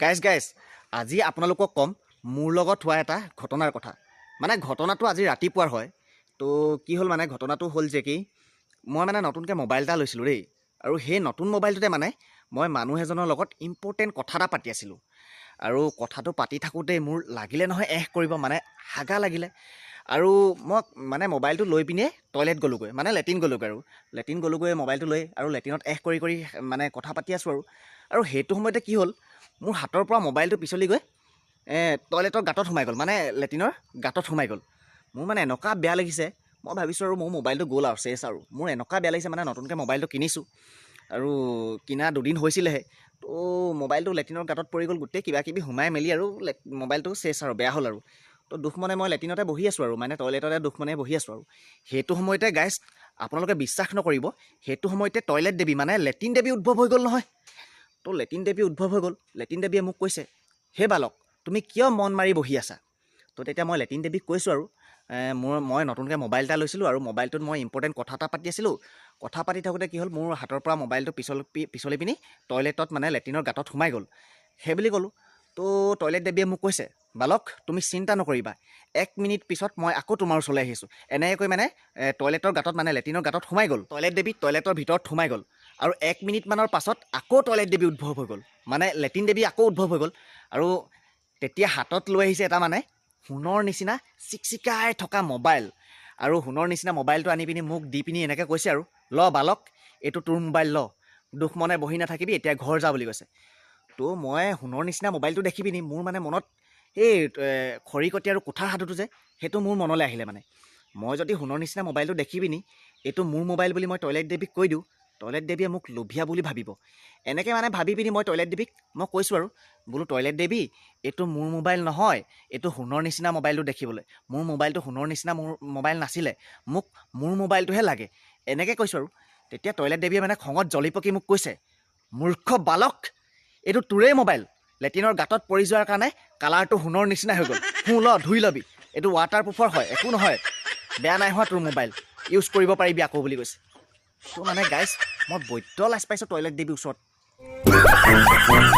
Guys guys আজি আপোনালোকক ক'ম মোৰ লগত হোৱা এটা ঘটনাৰ কথা। মানে ঘটনাটো আজি ৰাতিপুৱাৰ হয়। তো কি হ'ল মানে ঘটনাটো হ'ল যে কি মই মানে নতুনকৈ মোবাইল এটা লৈছিলোঁ দেই। আৰু সেই নতুন মোবাইলটোতে মানে মই মানুহ এজনৰ লগত ইম্পৰ্টেণ্ট কথা এটা পাতি আছিলোঁ। আৰু কথাটো পাতি থাকোঁতেই মোৰ লাগিলে নহয় এহ কৰিব মানে হাগা লাগিলে। আৰু মই মানে মোবাইলটো লৈ পিনে টয়লেট গ'লোগৈ মানে লেট্ৰিন গ'লোগৈ আৰু। লেট্ৰিন গ'লোগৈ মোবাইলটো লৈ আৰু লেট্ৰিনত এহ কৰি কৰি মানে কথা পাতি আছোঁ আৰু। আৰু সেইটো সময়তে কি হ'ল মোৰ হাতৰ পৰা মোবাইলটো পিছলি গৈ টয়লেটৰ গাঁতত সোমাই গ'ল মানে লেট্ৰিনৰ গাঁতত সোমাই গ'ল। মোৰ মানে এনেকুৱা বেয়া লাগিছে মই ভাবিছোঁ আৰু মোৰ মোবাইলটো গ'ল আৰু চেছ আৰু। মোৰ এনেকুৱা বেয়া লাগিছে মানে নতুনকৈ মোবাইলটো কিনিছোঁ আৰু কিনা দুদিন হৈছিলেহে। তো মোবাইলটো লেট্ৰিনৰ গাঁতত পৰি গ'ল গোটেই কিবা কিবি সোমাই মেলি আৰু মোবাইলটো চেছ আৰু বেয়া হ'ল আৰু। তো দুখ মনে মই লেট্ৰিনতে বহি আছোঁ আৰু মানে টয়লেটতে দুখ মনে বহি আছোঁ আৰু। সেইটো সময়তে গাইজ আপোনালোকে বিশ্বাস নকৰিব সেইটো সময়তে টয়লেট দেৱী মানে লেট্ৰিন দেৱী উদ্ভৱ হৈ গ'ল নহয়। তো লেট্ৰিন দেৱী উদ্ভৱ হৈ গ'ল। লেট্ৰিন দেৱীয়ে মোক কৈছে হে বালক তুমি কিয় মন মাৰি বহি আছা? তো তেতিয়া মই লেট্ৰিন দেৱীক কৈছোঁ আৰু। মোৰ মই নতুনকৈ মোবাইল এটা লৈছিলোঁ আৰু মোবাইলটোত মই ইম্পৰ্টেণ্ট কথা এটা পাতি আছিলোঁ। কথা পাতি থাকোঁতে কি হ'ল মোৰ হাতৰ পৰা মোবাইলটো পিছল পিছলি পিনি টয়লেটত মানে লেট্ৰিনৰ গাঁতত সোমাই গ'ল। সেই বুলি ক'লোঁ। তো টয়লেট দেৱীয়ে মোক কৈছে বালক তুমি চিন্তা নকৰিবা। এক মিনিট পিছত মই আকৌ তোমাৰ ওচৰলৈ আহিছোঁ এনেকৈ মানে টয়লেটৰ গাঁতত মানে লেট্ৰিনৰ গাঁতত সোমাই গ'ল। টয়লেট দেৱী টয়লেটৰ ভিতৰত সোমাই গ'ল। আৰু এক মিনিটমানৰ পাছত আকৌ টয়লেট দেৱী উদ্ভৱ হৈ গ'ল। মানে লেট্ৰিন দেৱী আকৌ উদ্ভৱ হৈ গ'ল। আৰু তেতিয়া হাতত লৈ আহিছে এটা মানে সোণৰ নিচিনা চিকচিকাই থকা মোবাইল আৰু সোণৰ নিচিনা মোবাইলটো আনি পিনি মোক দি পিনি এনেকৈ কৈছে আৰু ল বালক এইটো তোৰ মোবাইল ল। দুখ মনে বহি নাথাকিবি এতিয়া ঘৰ যা বুলি কৈছে। তো মই সোণৰ নিচিনা মোবাইলটো দেখি পিনি মোৰ মানে মনত এই খৰিকটি আৰু কুঠাৰ সাধুটো যে সেইটো মোৰ মনলৈ আহিলে মানে। মই যদি সোণৰ নিচিনা মোবাইলটো দেখি পিনি এইটো মোৰ মোবাইল বুলি মই টয়লেট দেৱীক কৈ দিওঁ টয়লেট দেৱীয়ে মোক লোভীয়া বুলি ভাবিব। এনেকৈ মানে ভাবি পিনি মই টয়লেট দেৱীক মই কৈছোঁ আৰু বোলো টয়লেট দেৱী এইটো মোৰ মোবাইল নহয় এইটো সোণৰ নিচিনা মোবাইলটো দেখিবলৈ। মোৰ মোবাইলটো সোণৰ নিচিনা মোৰ মোবাইল নাছিলে মোক মোৰ মোবাইলটোহে লাগে। এনেকৈ কৈছোঁ আৰু। তেতিয়া টয়লেট দেৱীয়ে মানে খঙত জ্বলি পকি মোক কৈছে মূৰ্খ বালক এইটো তোৰেই মোবাইল লেট্ৰিনৰ গাঁতত পৰি যোৱাৰ কাৰণে কালাৰটো সোণৰ নিচিনা হৈ গ'ল। শু ল ধুই ল'বি এইটো ৱাটাৰ প্ৰুফৰ হয় একো নহয় বেয়া নাই হোৱা তোৰ মোবাইল ইউজ কৰিব পাৰিবি আকৌ বুলি কৈছে। মানে গাইছ মই বৈদ্য লাজ পাইছোঁ টয়লেট দেৱীৰ ওচৰত।